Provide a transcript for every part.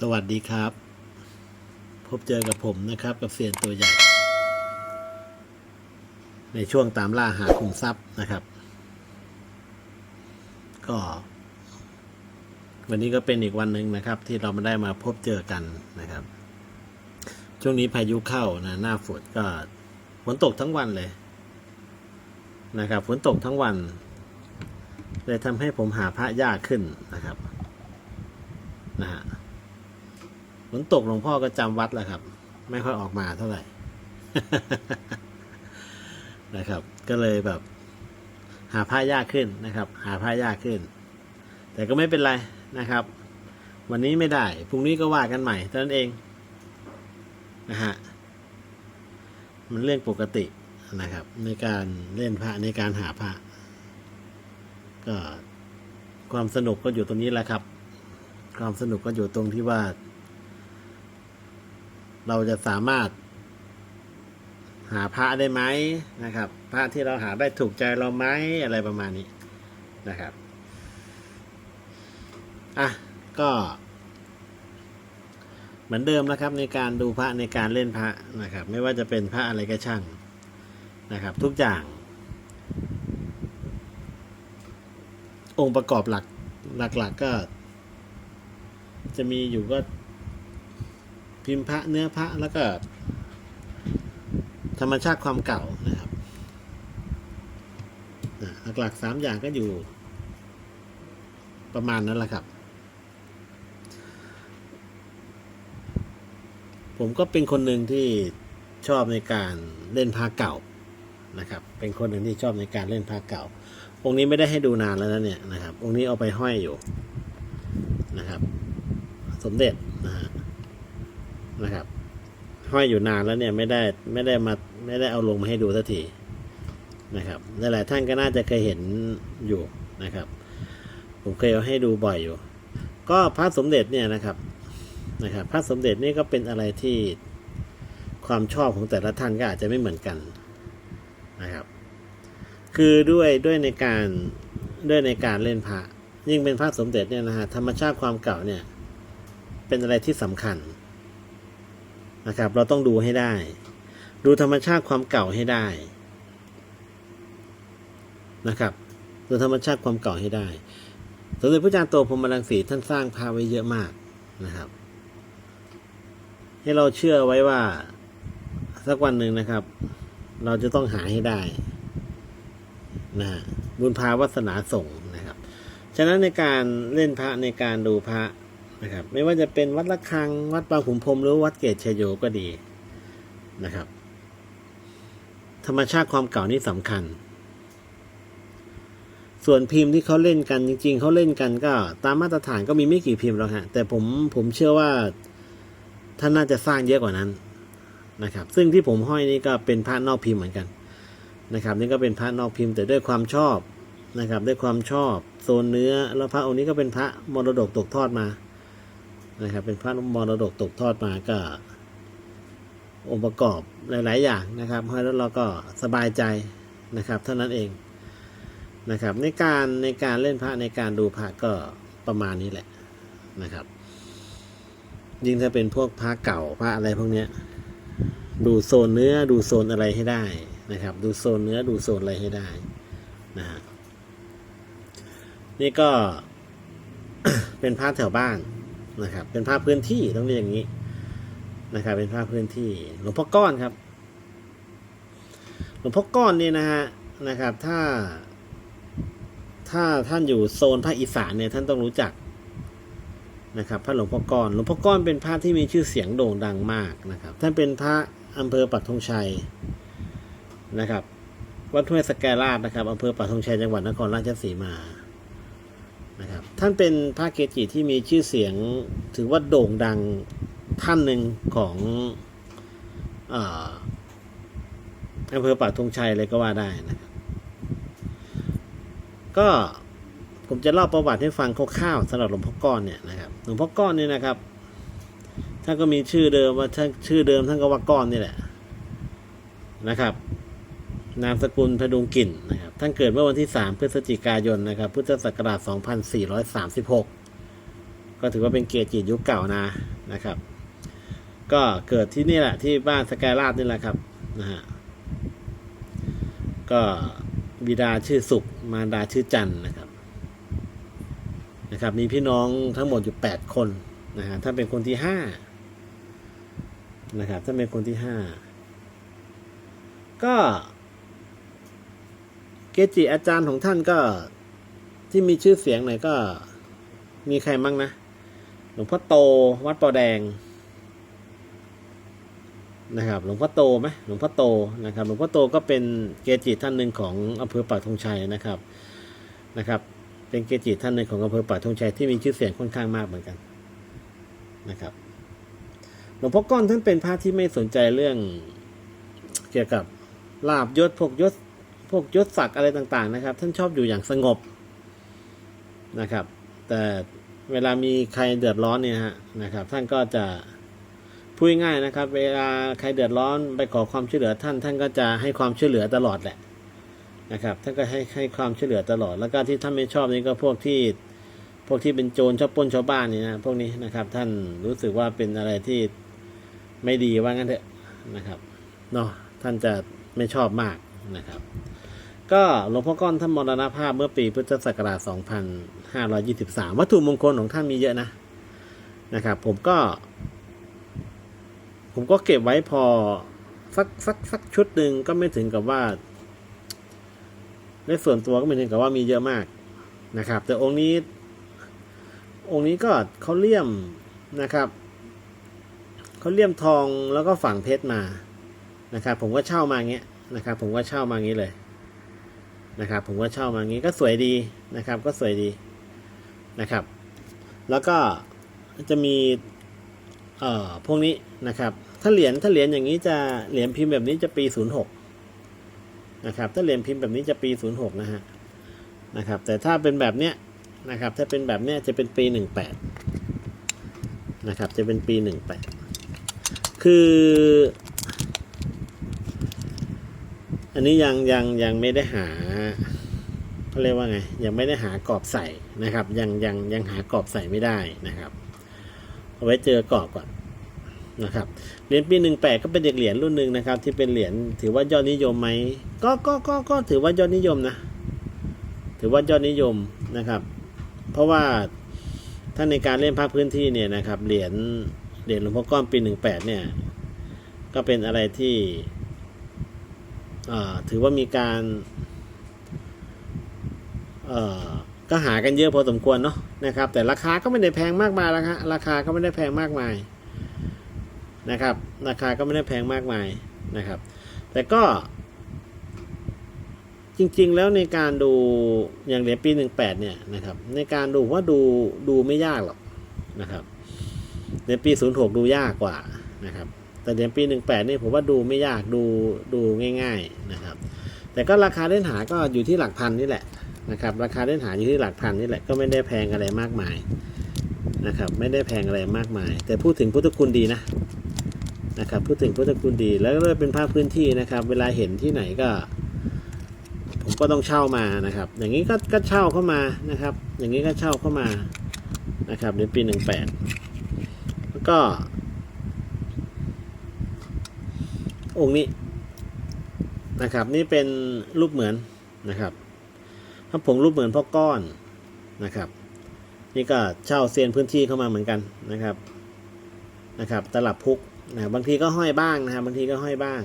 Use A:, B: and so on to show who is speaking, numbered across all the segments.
A: สวัสดีครับ พบเจอกับผมนะครับ กับเซียนตัวใหญ่ ในช่วงตามล่าหาคุมทรัพย์นะครับ ก็ วันนี้ก็เป็นอีกวันหนึ่งนะครับ ที่เรามาได้มาพบเจอกันนะครับ ช่วงนี้พายุเข้านะหน้าฝนก็ฝนตกทั้งวันเลย นะครับฝนตกทั้งวันเลยทำให้ผมหาพระยากขึ้นนะครับ นะฮะ นตกหลวงพ่อก็จำวัดแหละครับ ไม่ค่อยออกมาเท่าไหร่ นะครับ ก็เลยแบบ หาผ้ายากขึ้นนะครับ หาผ้ายากขึ้น แต่ก็ไม่เป็นไรนะครับ วันนี้ไม่ได้พรุ่งนี้ก็ว่ากันใหม่เท่านั้นเองนะฮะมันเรื่องปกตินะครับ ในการเล่นพระในการหาพระก็ความสนุกก็อยู่ตรงนี้แหละครับ ความสนุกก็อยู่ตรงที่ว่า เราจะสามารถ หาพระได้ไหมนะครับ พระที่เราหาได้ถูกใจเราไหมอะไรประมาณนี้นะครับอะก็เหมือนเดิมนะครับในการดูพระในการเล่นพระนะครับ ไม่ว่าจะเป็นพระอะไรก็ช่างนะครับ ทุกอย่าง องค์ประกอบหลักหลักๆก็จะมีอยู่ก็ พิมพ์พระเนื้อพระแล้วก็ ธรรมชาติความเก่านะครับหลักๆสามอย่างก็อยู่ ประมาณนั้นแหละครับ ผมก็เป็นคนหนึ่งที่ชอบในการเล่นพระเก่านะครับ เป็นคนหนึ่งที่ชอบในการเล่นพระเก่า องค์นี้ไม่ได้ให้ดูนานแล้วนะเนี่ยนะครับ องค์นี้เอาไปห้อยอยู่นะครับ สมเด็จนะฮะ นะครับ ห้อยอยู่นานแล้วเนี่ยไม่ได้ไม่ได้มาไม่ได้เอาลงมาให้ดูสักทีนะครับหลายๆท่านก็น่าจะเคยเห็นอยู่นะครับ ผมเคยเอาให้ดูบ่อยอยู่ ก็พระสมเด็จเนี่ยนะครับนะครับพระสมเด็จนี่ก็เป็นอะไรที่ความชอบของแต่ละท่านก็อาจจะไม่เหมือนกันนะครับ คือด้วยด้วยในการด้วยในการเล่นพระยิ่งเป็นพระสมเด็จเนี่ยนะฮะธรรมชาติความเก่าเนี่ย เป็นอะไรที่สำคัญ นะครับ เราต้องดูให้ได้ ดูธรรมชาติความเก่าให้ได้นะครับดูธรรมชาติความเก่าให้ได้สมเด็จพระอาจารย์โตพรมรังสีท่านสร้างพระไว้เยอะมากนะครับ ให้เราเชื่อไว้ว่าสักวันหนึ่งนะครับ เราจะต้องหาให้ได้นะฮะบุญพาวัสนาส่งนะครับ ฉะนั้นในการเล่นพระในการดูพระ นะครับ ไม่ว่าจะเป็นวัดละคัง วัดบางขุนพรมหรือวัดเกตชยโยก็ดีนะครับ ธรรมชาติความเก่านี่สำคัญ ส่วนพิมพ์ที่เขาเล่นกันจริง ๆเขาเล่นกันก็ ตามมาตรฐานก็มีไม่กี่พิมพ์หรอกฮะแต่ผมผมเชื่อว่าท่านน่าจะสร้างเยอะกว่านั้นนะครับ ซึ่งที่ผมห้อยนี่ก็เป็นพระนอกพิมพ์เหมือนกันนะครับ นี่ก็เป็นพระนอกพิมพ์แต่ด้วยความชอบนะครับ ด้วยความชอบโซนเนื้อแล้วพระองค์นี้ก็เป็นพระมรดกตกทอดมา นะครับ เป็นพระมรดกตกทอดมาก็ องค์ประกอบหลาย ๆ อย่างนะครับห้อยแล้วเราก็สบายใจนะครับ เท่านั้นเองนะครับ ในการในการเล่นพระในการดูพระก็ประมาณนี้แหละนะครับ ยิ่งถ้าเป็นพวกพระเก่าพระอะไรพวกเนี้ยดูโซนเนื้อดูโซนอะไรให้ได้นะครับ ดูโซนเนื้อดูโซนอะไรให้ได้นะฮะนี่ก็เป็นภาพแถวบ้าน นะครับ เป็นภาพพื้นที่ต้องเรียกอย่างนี้นะครับ เป็นภาพพื้นที่หลวงพ่อก้อนครับ หลวงพ่อก้อนนี่นะฮะนะครับ ถ้า ถ้าท่านอยู่โซนภาคอีสานเนี่ยท่านต้องรู้จักนะครับ พระหลวงพ่อก้อนหลวงพ่อก้อนเป็นพระที่มีชื่อเสียงโด่งดังมากนะครับ ท่านเป็นพระอำเภอปักธงชัยนะครับวัดห้วยสแกลาดนะครับอำเภอปักธงชัยจังหวัดนครราชสีมา นะครับท่านเป็นพระเกจิที่มีชื่อเสียงถือว่าโด่งดังท่านหนึ่งของอำเภอปักธงชัยเลยก็ว่าได้นะครับก็ผมจะเล่าประวัติให้ฟังคร่าวๆสำหรับหลวงพ่อก้อนเนี่ยนะครับหลวงพ่อก้อนเนี่ยนะครับท่านก็มีชื่อเดิมว่าท่านชื่อเดิมท่านก็ว่าก้อนนี่แหละนะครับ นามสกุลพดุงกลิ่นนะครับ ท่านเกิดเมื่อวันที่ 3 พฤศจิกายนนะครับ พุทธศักราช 2436 ก็ก็ถือว่าเป็นเกจิยุคเก่านะนะครับ ก็เกิดที่นี่แหละที่บ้านสกายราชนี่แหละครับนะฮะ ก็บิดาชื่อสุข มารดาชื่อจันนะครับ นะครับ มีพี่น้องทั้งหมดอยู่แปดคนนะฮะถ้าเป็นคนที่ห้านะครับถ้าเป็นคนที่ห้าก็ เกจิอาจารย์ของท่านก็ที่มีชื่อเสียงหน่อยก็ มีใครมั่งนะ หลวงพ่อโตวัดปอแดงนะครับ หลวงพ่อโตไหมหลวงพ่อโตนะครับ หลวงพ่อโตก็เป็นเกจิท่านหนึ่งของอำเภอปักธงชัยนะครับนะครับ เป็นเกจิท่านหนึ่งของอำเภอปักธงชัยที่มีชื่อเสียงค่อนข้างมากเหมือนกันนะครับ หลวงพ่อก้อนท่านเป็นพระที่ไม่สนใจเรื่องเกี่ยวกับลาบยศพวกยศ วกยศศักดิ์อะไรต่างๆนะครับ ท่านชอบอยู่อย่างสงบนะครับ แต่เวลามีใครเดือดร้อนเนี่ยฮะนะครับ ท่านก็จะพูดง่ายนะครับ เวลาใครเดือดร้อนไปขอความช่วยเหลือท่าน ท่านก็จะให้ความช่วยเหลือตลอดแหละนะครับท่านก็ให้ให้ความช่วยเหลือตลอด แล้วก็ที่ท่านไม่ชอบนี่ก็พวกที่พวกที่เป็นโจรชอบปล้นชาวบ้านนี่นะพวกนี้นะครับ ท่านรู้สึกว่าเป็นอะไรที่ไม่ดีว่างั้นเถอะนะครับเนาะท่านจะไม่ชอบมากนะครับ ก็หลวงพ่อก้อนท่านมรณภาพเมื่อปีพุทธศักราช 2523 วัตถุมงคลของท่านมีเยอะนะนะครับ ผมก็ ผมก็เก็บไว้พอสักสักสักชุดหนึ่งก็ไม่ถึงกับว่าในส่วนตัวก็ไม่ถึงกับว่ามีเยอะมากนะครับ แต่องค์นี้ องค์นี้ก็เขาเลี่ยมนะครับเขาเลี่ยมทองแล้วก็ฝังเพชรมานะครับ ผมก็เช่ามาเงี้ยนะครับ ผมก็เช่ามางี้เลย นะครับ ผมก็เช่ามางี้ก็สวยดีนะครับ ก็สวยดีนะครับ แล้วก็จะมีเอ่อพวกนี้นะครับ ถ้าเหรียญถ้าเหรียญอย่างนี้จะเหรียญพิมพ์แบบนี้จะปีศูนย์หกนะครับ ถ้าเหรียญพิมพ์แบบนี้จะปีศูนย์หกนะฮะนะครับ แต่ถ้าเป็นแบบเนี้ยนะครับ ถ้าเป็นแบบเนี้ยจะเป็นปีหนึ่งแปดนะครับ จะเป็นปีหนึ่งแปดคือ อันนี้ยังยังยังไม่ได้หาเขาเรียกว่าไง ยังไม่ได้หากรอบใส่นะครับ ยังยังยังหากรอบใส่ไม่ได้นะครับ เอาไว้เจอกรอบก่อนนะครับเหรียญปีหนึ่งแปดก็เป็นเด็กเหรียญรุ่นหนึ่งนะครับ ที่เป็นเหรียญถือว่ายอดนิยมไหมก็ก็ก็ก็ถือว่ายอดนิยมนะ ถือว่ายอดนิยมนะครับ เพราะว่าถ้าในการเล่นภาคพื้นที่เนี่ยนะครับเหรียญเหรียญหลวงพ่อก้อนปีหนึ่งแปดเนี่ย ก็เป็นอะไรที่ ถือว่ามีการก็หากันเยอะพอสมควรเนาะนะครับ แต่ราคาก็ไม่ได้แพงมากมายราคาราคาก็ไม่ได้แพงมากมายนะครับ ราคาก็ไม่ได้แพงมากมายนะครับ แต่ก็ จริงๆแล้วในการดูอย่างเหรียญปีหนึ่งแปดเนี่ยนะครับ ในการดูว่าดูดูไม่ยากหรอกนะครับเหรียญปีศูนย์หกดูยากกว่านะครับ แต่เหรียญปีหนึ่งแปดนี่ผมว่าดูไม่ยากดูดูง่าย ๆนะครับ แต่ก็ราคาเล่นหาก็อยู่ที่หลักพันนี่แหละนะครับ ราคาเล่นหาอยู่ที่หลักพันนี่แหละก็ไม่ได้แพงอะไรมากมายนะครับ ไม่ได้แพงอะไรมากมาย แต่พูดถึงพุทธคุณดีนะนะครับ พูดถึงพุทธคุณดีแล้วก็เป็นภาพพื้นที่นะครับ เวลาเห็นที่ไหนก็ ผมก็ต้องเช่ามานะครับ อย่างนี้ก็ก็เช่าเข้ามานะครับ อย่างนี้ก็เช่าเข้ามานะครับในปีหนึ่งแปดแล้วก็ องค์นี้นะครับ นี่เป็นรูปเหมือนนะครับพระผงรูปเหมือนพ่อก้อนนะครับ นี่ก็เช่าเซียนพื้นที่เข้ามาเหมือนกันนะครับนะครับ ตลับพุกนะบางทีก็ห้อยบ้างนะครับ บางทีก็ห้อยบ้าง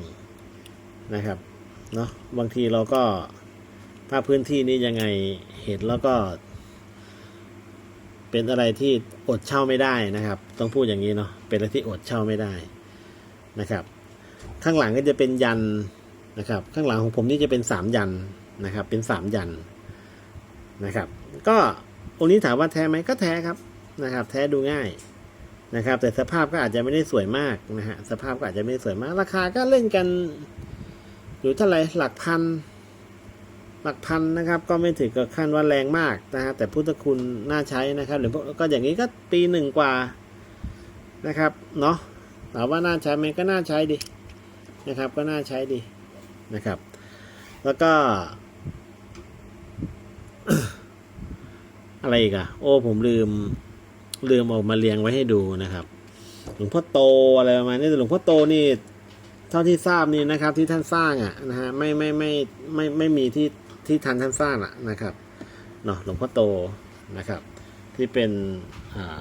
A: นะครับเนาะบางทีเราก็ภาพพื้นที่นี้ยังไงเห็นแล้วก็ เป็นอะไรที่อดเช่าไม่ได้นะครับ ต้องพูดอย่างนี้เนาะเป็นอะไรที่อดเช่าไม่ได้นะครับ ข้างหลังก็จะเป็นยันนะครับ ข้างหลังของผมนี่จะเป็นสามยันนะครับ เป็นสามยันนะครับ ก็องค์นี้ถามว่าแท้ไหมก็แท้ครับนะครับ แท้ดูง่ายนะครับ แต่สภาพก็อาจจะไม่ได้สวยมากนะฮะสภาพก็อาจจะไม่ได้สวยมาก ราคาก็เล่นกันอยู่เท่าไหร่หลักพันหลักพันนะครับ ก็ไม่ถึงกับขั้นว่าแรงมากนะฮะแต่พุทธคุณน่าใช้นะครับ หรือก็อย่างนี้ก็ปีหนึ่งกว่านะครับเนาะถามว่าน่าใช้ไหมก็น่าใช้ดี นะครับ ก็น่าใช้ดีนะครับ แล้วก็ อะไรอีกอะโอ้ผมลืม ลืมออกมาเรียงไว้ให้ดูนะครับ หลวงพ่อโตอะไรประมาณนี้แต่หลวงพ่อโตนี่เท่าที่ทราบนี่นะครับ ที่ท่านสร้างอะนะฮะไม่ไม่ไม่ไม่ไม่ไม่มีที่ที่ทันท่านสร้างอะนะครับเนาะหลวงพ่อโตนะครับ ที่เป็น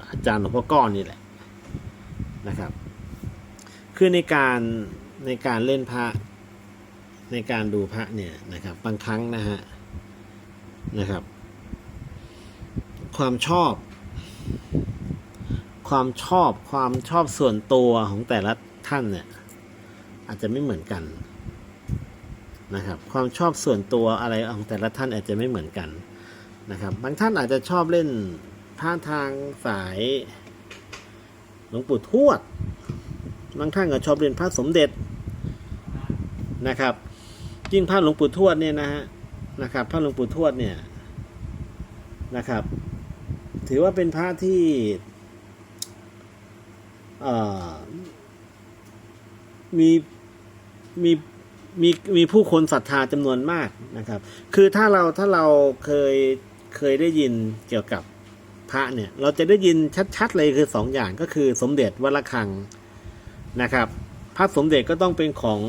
A: อาจารย์หลวงพ่อก้อนนี่แหละนะครับ คือในการ ในการเล่นพระในการดูพระเนี่ยนะครับบางครั้งนะฮะนะครับ ความชอบ ความชอบความชอบส่วนตัวของแต่ละท่านเนี่ย อาจจะไม่เหมือนกันนะครับ ความชอบส่วนตัวอะไรของแต่ละท่านอาจจะไม่เหมือนกันนะครับ บางท่านอาจจะชอบเล่นผ้าทางสายหลวงปู่ทวดบางท่านก็ชอบเล่นพระสมเด็จ นะครับยิ่งพระหลวงปู่ทวดเนี่ยนะฮะนะครับพระหลวงปู่ทวดเนี่ยนะครับ ถือว่าเป็นพระที่มีมีมีมีผู้คนศรัทธาจำนวนมากนะครับ คือถ้าเราถ้าเราเคยเคยได้ยินเกี่ยวกับพระเนี่ย เราจะได้ยินชัด ๆ เลยคือสองอย่างก็คือสมเด็จวัดระฆังนะครับ พระสมเด็จก็ต้องเป็นของ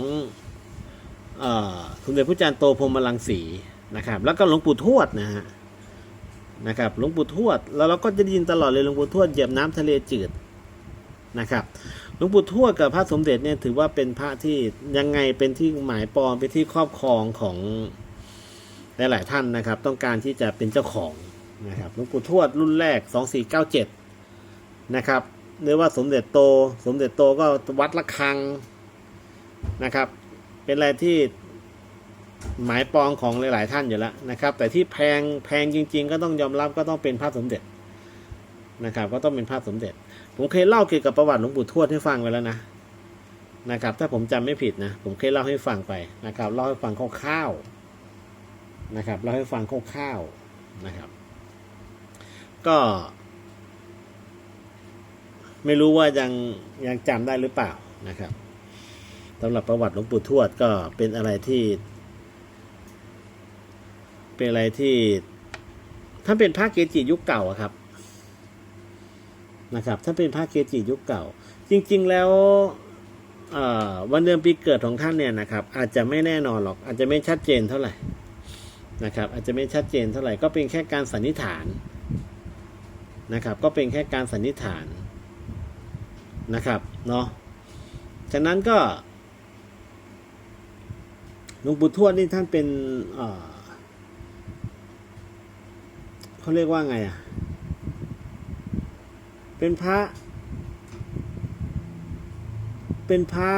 A: สมเด็จพระจารย์โตพรหมลังสีนะครับ แล้วก็หลวงปู่ทวดนะฮะนะครับหลวงปู่ทวดแล้วเราก็จะได้ยินตลอดเลยหลวงปู่ทวดเหยียบน้ำทะเลจืดนะครับหลวงปู่ทวดกับพระสมเด็จเนี่ยถือว่าเป็นพระที่ยังไงเป็นที่หมายปองเป็นที่ครอบครองของหลายๆท่านนะครับ ต้องการที่จะเป็นเจ้าของนะครับหลวงปู่ทวดรุ่นแรก 2497นะครับหรือว่าสมเด็จโต สมเด็จโตก็วัดละคังนะครับ เป็นอะไรที่หมายปองของหลาย ๆ ท่านอยู่แล้วนะครับ แต่ที่แพงแพงจริง ๆ ก็ต้องยอมรับก็ต้องเป็นพระสมเด็จนะครับ ก็ต้องเป็นพระสมเด็จ ผมเคยเล่าเกี่ยวกับประวัติหลวงปู่ทวดให้ฟังไปแล้วนะนะครับ ถ้าผมจำไม่ผิดนะ ผมเคยเล่าให้ฟังไปนะครับ เล่าให้ฟังคร่าวๆนะครับ เล่าให้ฟังคร่าวๆนะครับ ก็ ไม่รู้ว่ายังยังจำได้หรือเปล่านะครับ สำหรับประวัติหลวงปู่ทวดก็เป็นอะไรที่ เป็นอะไรที่ท่านเป็นพระเกจิยุคเก่าครับนะครับถ้านเป็นพระเกจิยุคเก่า จริง ๆ แล้ววันเดือนปีเกิดของท่านเนี่ยนะครับ อาจจะไม่แน่นอนหรอก อาจจะไม่ชัดเจนเท่าไหร่นะครับ อาจจะไม่ชัดเจนเท่าไหร่ก็เป็นแค่การสันนิษฐานนะครับ ก็เป็นแค่การสันนิษฐานนะครับเนาะฉะนั้นก็ หลวงปู่ทวดนี่ท่านเป็นเขาเรียกว่าไงอะ เป็นพระ เป็นพระ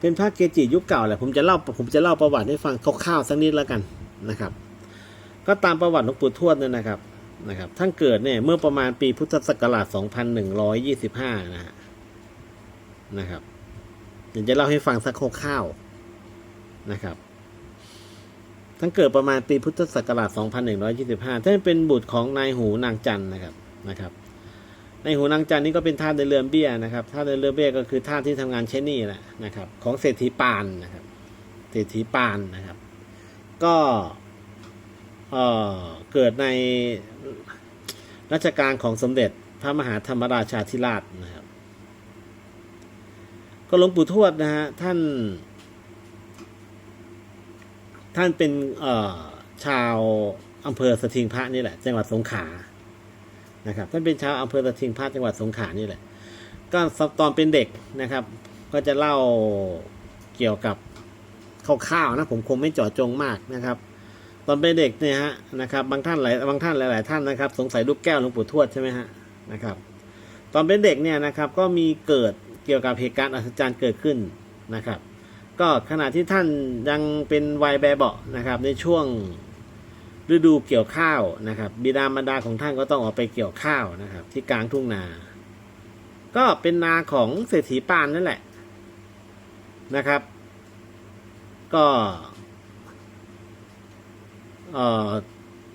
A: เป็นพระเกจิยุคเก่าแหละผมจะเล่าผมจะเล่าประวัติให้ฟังคร่าวๆสักนิดแล้วกันนะครับ ก็ตามประวัติหลวงปู่ทวดเนี่ยนะครับนะครับ ท่านเกิดเนี่ยเมื่อประมาณปีพุทธศักราช 2125 นะฮะนะครับ ดี๋ยวจะเล่าให้ฟังสักคร่าวๆนะครับ ท่านเกิดประมาณปีพุทธศักราช 2125 ท่านเป็นบุตรของนายหูนางจันนะครับนะครับ นายหูนางจันนี่ก็เป็นท่าสในเรือเบี้ยนะครับท่าสในเรือเบี้ยก็คือท่าสที่ทำงานใช้หนี่แหละนะครับ ของเศรษฐีปานนะครับ เศรษฐีปานนะครับ ก็เอ่อเกิดในรัชกาลของสมเด็จพระมหาธรรมราชาธิราชนะครับ ก็หลวงปู่ทวดนะฮะท่าน ท่านเป็นเอ่อชาวอำเภอสถิงพระนี่แหละ จังหวัดสงขลานะครับท่านเป็นชาวอำเภอสถิงพระจังหวัดสงขลานี่แหละ ก็ตอนเป็นเด็กนะครับ ก็จะเล่าเกี่ยวกับคร่าวๆนะผมคงไม่เจาะจงมากนะครับ ตอนเป็นเด็กเนี่ยฮะนะครับ บางท่านหลายบางท่านหลาย ๆ ท่านนะครับ สงสัยลูกแก้วหลวงปู่ทวดใช่ไหมฮะนะครับ ตอนเป็นเด็กเนี่ยนะครับ ก็มีเกิด เกี่ยวกับเหตุการณ์อัศจรรย์เกิดขึ้นนะครับ ก็ขณะที่ท่านยังเป็นวัยแบเบาะนะครับ ในช่วงฤดูเกี่ยวข้าวนะครับ บิดามารดาของท่านก็ต้องออกไปเกี่ยวข้าวนะครับ ที่กลางทุ่งนา ก็เป็นนาของเศรษฐีปานนั่นแหละนะครับ ก็เอ่อ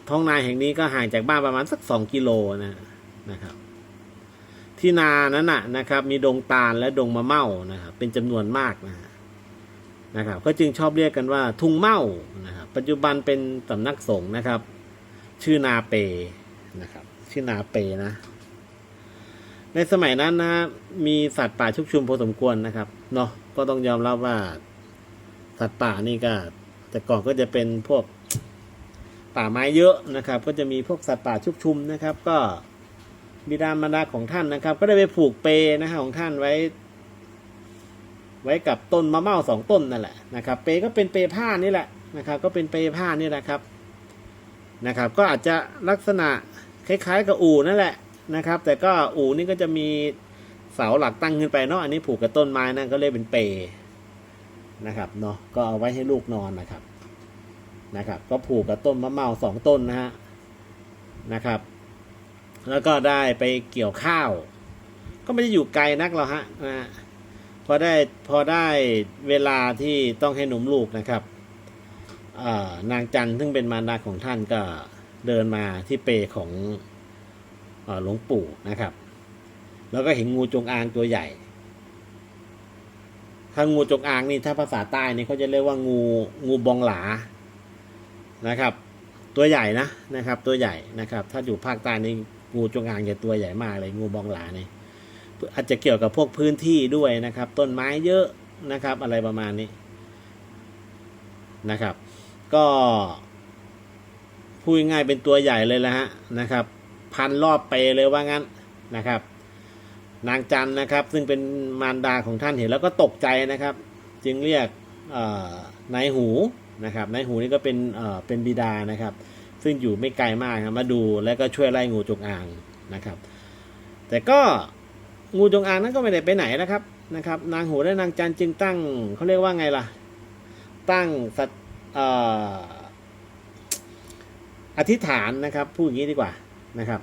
A: ท้องนาแห่งนี้ก็ห่างจากบ้านประมาณสักสองกิโลนะนะครับ ที่นานั้นน่ะนะครับ มีดงตาลและดงมะเม่านะครับเป็นจำนวนมากนะฮะนะครับ ก็จึงชอบเรียกกันว่าทุ่งเม่านะครับปัจจุบันเป็นสำนักสงฆ์นะครับ ชื่อนาเปนะครับ ชื่อนาเปนะ ในสมัยนั้นนะมีสัตว์ป่าชุกชุมพอสมควรนะครับเนาะก็ต้องยอมรับว่าสัตว์ป่านี่ก็ แต่ก่อนก็จะเป็นพวกป่าไม้เยอะนะครับ ก็จะมีพวกสัตว์ป่าชุกชุมนะครับ ก็ บิดามารดาของท่านนะครับ ก็ได้ไปผูกเปนะฮะของท่านไว้ ไว้กับต้นมะเม่าสองต้นนั่นแหละนะครับ เปก็เป็นเปผ้านี่แหละนะครับ ก็เป็นเปผ้านี่แหละครับนะครับ ก็อาจจะลักษณะคล้าย ๆ กับอู่นั่นแหละนะครับ แต่ก็อู่นี่ก็จะมีเสาหลักตั้งขึ้นไปเนาะอันนี้ผูกกับต้นไม้นั่นก็เรียกเป็นเปนะครับเนาะก็เอาไว้ให้ลูกนอนนะครับนะครับ ก็ผูกกับต้นมะเม่าสองต้นนะฮะนะครับ แล้วก็ได้ไปเกี่ยวข้าว ก็ไม่ได้อยู่ไกลนักหรอกฮะนะพอได้พอได้เวลาที่ต้องให้หนุ่มลูกนะครับนางจันทร์ซึ่งเป็นมารดาของท่านก็เดินมาที่เปของหลวงปู่นะครับ แล้วก็เห็นงูจงอางตัวใหญ่ถ้างูจงอางนี่ถ้าภาษาใต้นี่เขาจะเรียกว่างูงูบองหลานะครับ ตัวใหญ่นะนะครับ ตัวใหญ่นะครับ ถ้าอยู่ภาคใต้นี่ งูจงอางจะตัวใหญ่มากเลยงูบองหลานี่อาจจะเกี่ยวกับพวกพื้นที่ด้วยนะครับ ต้นไม้เยอะนะครับ อะไรประมาณนี้นะครับ ก็พูดง่ายเป็นตัวใหญ่เลยแหละฮะนะครับ พันรอบไปเลยว่างั้นนะครับ นางจันนะครับ ซึ่งเป็นมารดาของท่านเห็นแล้วก็ตกใจนะครับ จึงเรียกนายหูนะครับนายหูนี่ก็เป็นเป็นบิดานะครับ ซึ่งอยู่ไม่ไกลมากครับมาดูแล้วก็ช่วยไล่งูจงอางนะครับ แต่ก็งูจงอางนั้นก็ไม่ได้ไปไหนนะครับนะครับ นางหูและนางจันจึงตั้งเขาเรียกว่าไงล่ะ ตั้งสัตเอ่ออธิษฐานนะครับพูดอย่างนี้ดีกว่านะครับ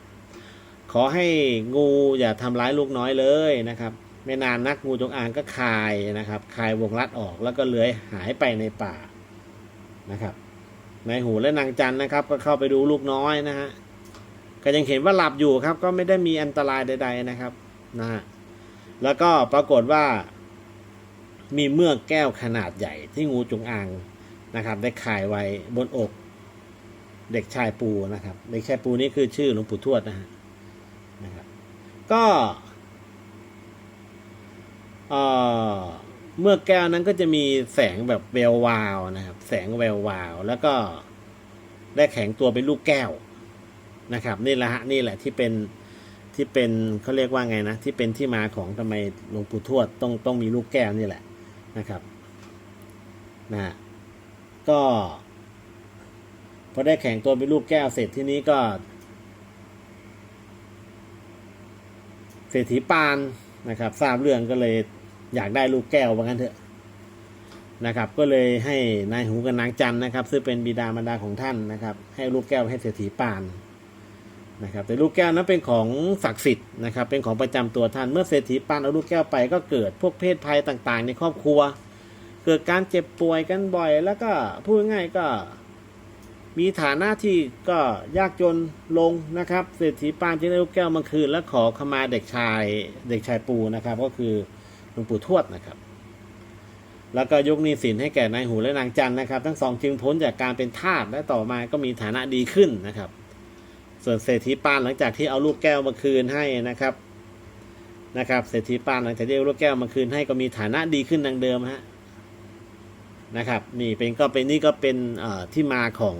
A: ขอให้งูอย่าทำร้ายลูกน้อยเลยนะครับ ไม่นานนักงูจงอางก็คายนะครับ คายวงรัดออกแล้วก็เลื้อยหายไปในป่านะครับ นายหูและนางจันนะครับ ก็เข้าไปดูลูกน้อยนะฮะก็ยังเห็นว่าหลับอยู่ครับ ก็ไม่ได้มีอันตรายใด ๆนะครับนะฮะแล้วก็ปรากฏว่า มีเมือกแก้วขนาดใหญ่ที่งูจงอางนะครับ ได้คายไว้บนอก เด็กชายปูนะครับ เด็กชายปูนี่คือชื่อหลวงปู่ทวดนะฮะนะครับ ก็เอ่อ เมื่อแก้วนั้นก็จะมีแสงแบบแวววาวนะครับ แสงแวววาว แล้วก็ได้แข็งตัวเป็นลูกแก้วนะครับ นี่แหละฮะนี่แหละที่เป็นที่เป็นเขาเรียกว่าไงนะ ที่เป็นที่มาของทำไมหลวงปู่ทวดต้องต้องมีลูกแก้วนี่แหละนะครับนะฮะก็พอได้แข็งตัวเป็นลูกแก้วเสร็จที่นี้ก็เศรษฐีปานนะครับ ทราบเรื่องก็เลย อยากได้ลูกแก้วว่างั้นเถอะนะครับ ก็เลยให้นายหูกับนางจันนะครับ ซึ่งเป็นบิดามารดาของท่านนะครับ ให้ลูกแก้วให้เศรษฐีปานนะครับ แต่ลูกแก้วนั้นเป็นของศักดิ์สิทธิ์นะครับ เป็นของประจำตัวท่านเมื่อเศรษฐีปานเอาลูกแก้วไปก็เกิดพวกเพศภัยต่างๆ ในครอบครัว เกิดการเจ็บป่วยกันบ่อย แล้วก็พูดง่ายๆก็มีฐานะที่ก็ยากจนลงนะครับ เศรษฐีปานจึงได้ลูกแก้วมาคืนและขอขมาเด็กชายเด็กชายปูนะครับ ก็คือ วงปู่ทวดนะครับ แล้วก็ยกหนี้สินให้แก่นายหูและนางจันนะครับ ทั้งสองจึงพ้นจากการเป็นทาสและต่อมาก็มีฐานะดีขึ้นนะครับ ส่วนเศรษฐีปานหลังจากที่เอาลูกแก้วมาคืนให้นะครับนะครับเศรษฐีปานหลังจากที่เอาลูกแก้วมาคืนให้ก็มีฐานะดีขึ้นดังเดิมฮะนะครับ นี่เป็นก็เป็นนี่ก็เป็นที่มาของ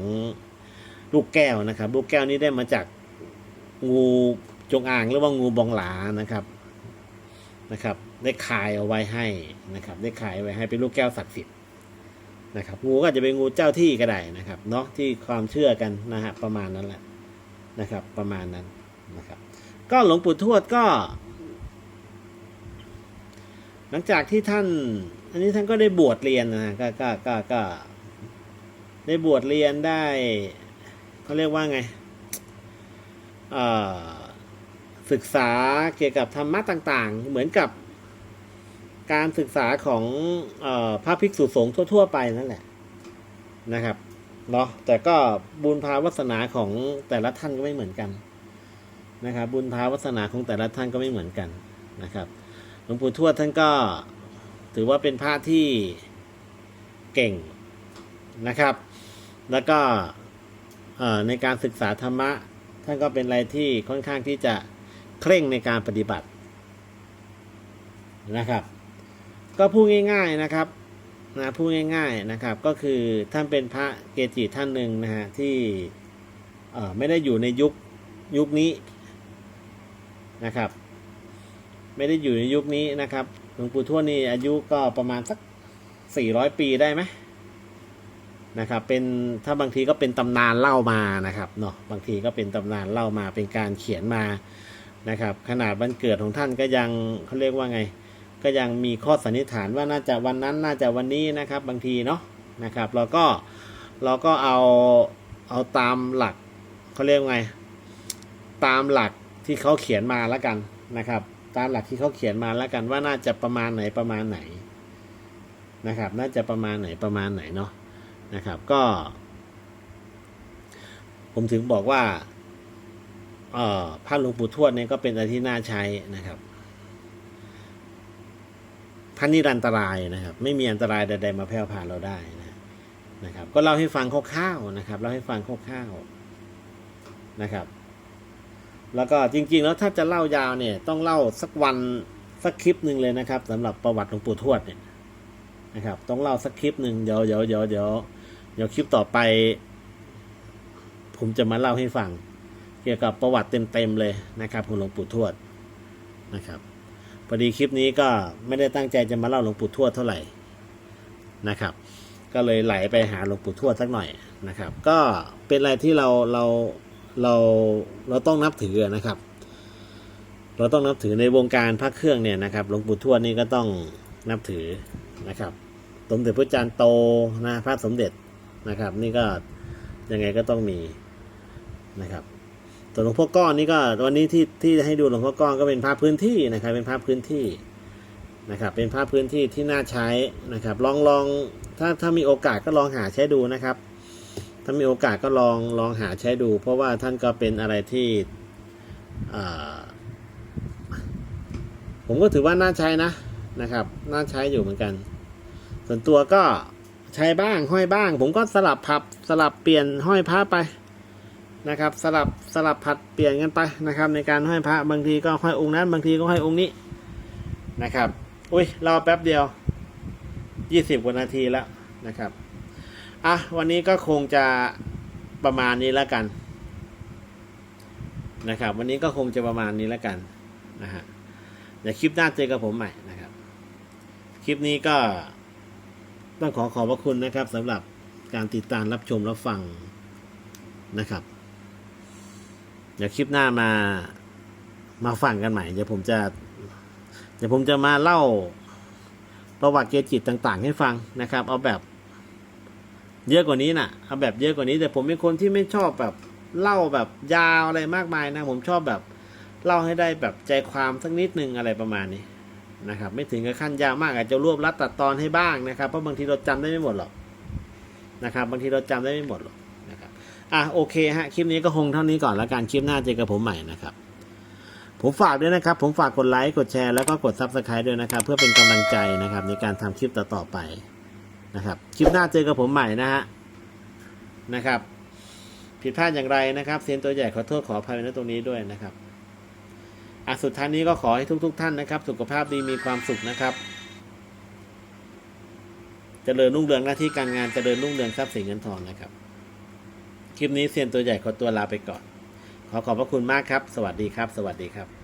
A: ลูกแก้วนะครับ ลูกแก้วนี้ได้มาจากงูจงอางหรือว่างูบองหลานะครับ นะครับ ได้คายเอาไว้ให้นะครับ ได้คายไว้ให้เป็นลูกแก้วศักดิ์สิทธิ์นะครับ งูก็จจะเป็นงูเจ้าที่ก็ได้นะครับเนาะที่ความเชื่อกันนะฮะประมาณนั้นแหละนะครับ ประมาณนั้นนะครับ ก็หลวงปู่ทวดก็ หลังจากที่ท่าน อันนี้ท่านก็ได้บวชเรียนนะก็ก็ก็ก็ได้บวชเรียนได้เขาเรียกว่าไง เอ่อ ศึกษาเกี่ยวกับธรรมะต่างๆ เหมือนกับการศึกษาของออพระภิกษุสงฆ์ทั่ว ๆ ไปนั่นแหละนะครับเนาะแต่ก็บุญภาวาสนาของแต่ละท่านก็ไม่เหมือนกันนะครับ บุญภาวาสนาของแต่ละท่านก็ไม่เหมือนกันนะครับหลวงปู่ทวดท่านก็ถือว่าเป็นพระที่เก่งนะครับ แล้วก็ในการศึกษาธรรมะ ท่านก็เป็นอะไรที่ค่อนข้างที่จะ เคร่งในการปฏิบัตินะครับ ก็พูดง่าย ๆนะครับนะพูดง่าย ๆนะครับ ก็คือท่านเป็นพระเกจิท่านหนึ่งนะฮะที่ไม่ได้อยู่ในยุคยุคนี้นะครับ ไม่ได้อยู่ในยุคนี้นะครับหลวงปู่ทวดนี่อายุก็ประมาณสักสี่ร้อยปีได้ไหมนะครับเป็นถ้าบางทีก็เป็นตำนานเล่ามานะครับเนาะบางทีก็เป็นตำนานเล่ามาเป็นการเขียนมา นะครับ ขนาดวันเกิดของท่านก็ยังเขาเรียกว่าไง ก็ยังมีข้อสันนิษฐานว่าน่าจะวันนั้นน่าจะวันนี้นะครับ บางทีเนาะนะครับ เราก็เราก็เอาเอาตามหลักเขาเรียกว่าไง ตามหลักที่เขาเขียนมาแล้วกันนะครับ ตามหลักที่เขาเขียนมาแล้วกันว่าน่าจะประมาณไหนประมาณไหนนะครับ น่าจะประมาณไหนประมาณไหนเนาะนะครับ ก็ ผมถึงบอกว่า เอ่อพระหลวงปู่ทวดเนี่ยก็เป็นอะไรที่น่าใช้นะครับพันนิรันตรายนะครับ ไม่มีอันตรายใด ๆ มาแพร่ผ่านเราได้นะนะครับ ก็เล่าให้ฟังคร่าวๆนะครับเล่าให้ฟังคร่าวๆนะครับ แล้วก็จริง ๆ แล้วถ้าจะเล่ายาวเนี่ย ต้องเล่าสักวันสักคลิปหนึ่งเลยนะครับสำหรับประวัติหลวงปู่ทวดเนี่ยนะครับ ต้องเล่าสักคลิปหนึ่งเดี๋ยวเดี๋ยวเดี๋ยวเดี๋ยวเดี๋ยวคลิปต่อไป ผมจะมาเล่าให้ฟัง เกี่ยวกับประวัติเต็มๆเลยนะครับของหลวงปู่ทวดนะครับพอดีคลิปนี้ก็ไม่ได้ตั้งใจจะมาเล่าหลวงปู่ทวดเท่าไหร่นะครับ ก็เลยไหลไปหาหลวงปู่ทวดสักหน่อยนะครับ ก็เป็นอะไรที่เราเราเราเราต้องนับถือนะครับ เราต้องนับถือในวงการพระเครื่องเนี่ยนะครับหลวงปู่ทวดนี่ก็ต้องนับถือนะครับสมเด็จพระจารย์โตนะพระสมเด็จนะครับ นี่ก็ยังไงก็ต้องมีนะครับ ส่วนหลวงพ่อก้อนนี่ก็วันนี้ที่ที่ให้ดูหลวงพ่อก้อนก็เป็นพระพื้นที่นะครับ เป็นพระพื้นที่นะครับ เป็นพระพื้นที่ที่น่าใช้นะครับ ลองลองถ้าถ้ามีโอกาสก็ลองหาใช้ดูนะครับ ถ้ามีโอกาสก็ลองลองหาใช้ดู เพราะว่าท่านก็เป็นอะไรที่ผมก็ถือว่าน่าใช้นะนะครับ น่าใช้อยู่เหมือนกัน ส่วนตัวก็ใช้บ้างห้อยบ้าง ผมก็สลับพับสลับเปลี่ยนห้อยพระไป นะครับสลับสลับผัดเปลี่ยนกันไปนะครับ ในการห้อยพระบางทีก็ห้อยองค์นั้น บางทีก็ห้อยองค์นี้นะครับอุ้ยรอแป๊บเดียวยี่สิบกว่านาทีแล้วนะครับอะวันนี้ก็คงจะประมาณนี้แล้วกันนะครับ วันนี้ก็คงจะประมาณนี้แล้วกันนะฮะเดี๋ยวคลิปหน้าเจอกับผมใหม่นะครับ คลิปนี้ก็ต้องขอขอบพระคุณนะครับสำหรับการติดตามรับชมรับฟังนะครับ เดี๋ยวคลิปหน้ามามาฟังกันใหม่ เดี๋ยวผมจะ เดี๋ยวผมจะมาเล่าประวัติเกจิตต่าง ๆ ให้ฟังนะครับ เอาแบบเยอะกว่านี้นะ่ะเอาแบบเยอะกว่านี้ แต่ผมเป็นคนที่ไม่ชอบแบบเล่าแบบยาวอะไรมากมายนะ ผมชอบแบบเล่าให้ได้แบบใจความสักนิดนึงอะไรประมาณนี้นะครับ ไม่ถึงกับขั้นยาวมากอาจจะรวบรัดตัดตอนให้บ้างนะครับเพราะบางทีเราจำได้ไม่หมดหรอกนะครับ บางทีเราจำได้ไม่หมดหรอก อะโอเคฮะคลิปนี้ก็คงเท่านี้ก่อนแล้วกันคลิปหน้าเจอกับผมใหม่นะครับ ผมฝากด้วยนะครับ ผมฝากกดไลค์กดแชร์แล้วก็กดซับสไครต์ด้วยนะครับ เพื่อเป็นกำลังใจนะครับ ในการทำคลิปต่อๆไปนะครับ คลิปหน้าเจอกับผมใหม่นะฮะนะครับ ผิดพลาดอย่างไรนะครับเซียนตัวใหญ่ขอโทษขออภัยในตรงนี้ด้วยนะครับอะสุดท้ายนี้ก็ขอให้ทุก ๆท่านนะครับ สุขภาพดีมีความสุขนะครับเจริญรุ่งเรืองหน้าที่การงานเจริญรุ่งเรืองทรัพย์สินเงินทองนะครับ คลิปนี้เซียนตัวใหญ่ขอตัวลาไปก่อน ขอขอบพระคุณมากครับ สวัสดีครับ สวัสดีครับ